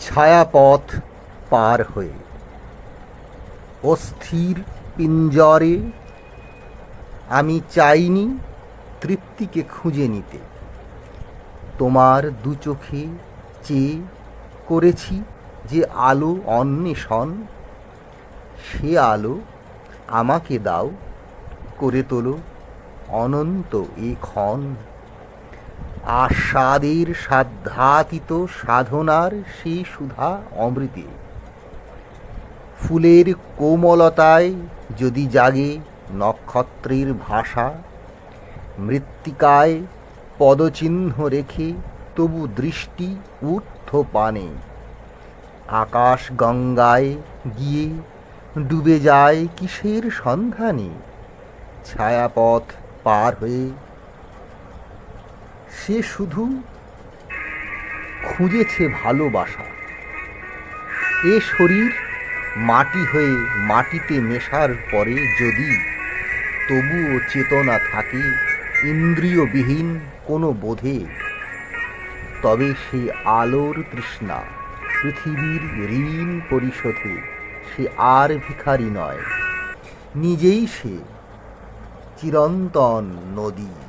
ছায়াপথ পার হয়ে। অস্থির পিঞ্জরে, আমি চাইনি তৃপ্তিকে খুঁজে নিতে। তোমার দু চোখে চেয়ে করেছি যে আলো অন্বেষণ। সে আলো আমাকে দাও, করে তোলো অনন্ত এ ক্ষণ। আস্বাদের সাধ্যাতীত সাধনার সেই সুধা অমৃতে। ফুলের কোমলতায় যদি জাগে নক্ষত্রের ভাষা, মৃত্তিকায় পদচিহ্ন রেখে তবু দৃষ্টি ঊর্ধ্ব পানে। আকাশ গঙ্গায় গিয়ে ডুবে যায় কিসের সন্ধানে? ছায়াপথ পার হয়ে সে শুধু খুঁজেছে ভালোবাসা। এ শরীর মাটি হয়ে মাটিতে মেশার পরে যদি তবুও চেতনা থাকে, ইন্দ্রিয়বিহীন কোনো বোধে, তবে সে আলোর তৃষ্ণা, পৃথিবীর ঋণ পরিশোধে সে আর ভিখারি নয়। নিজেই সে চিরন্তন নদী।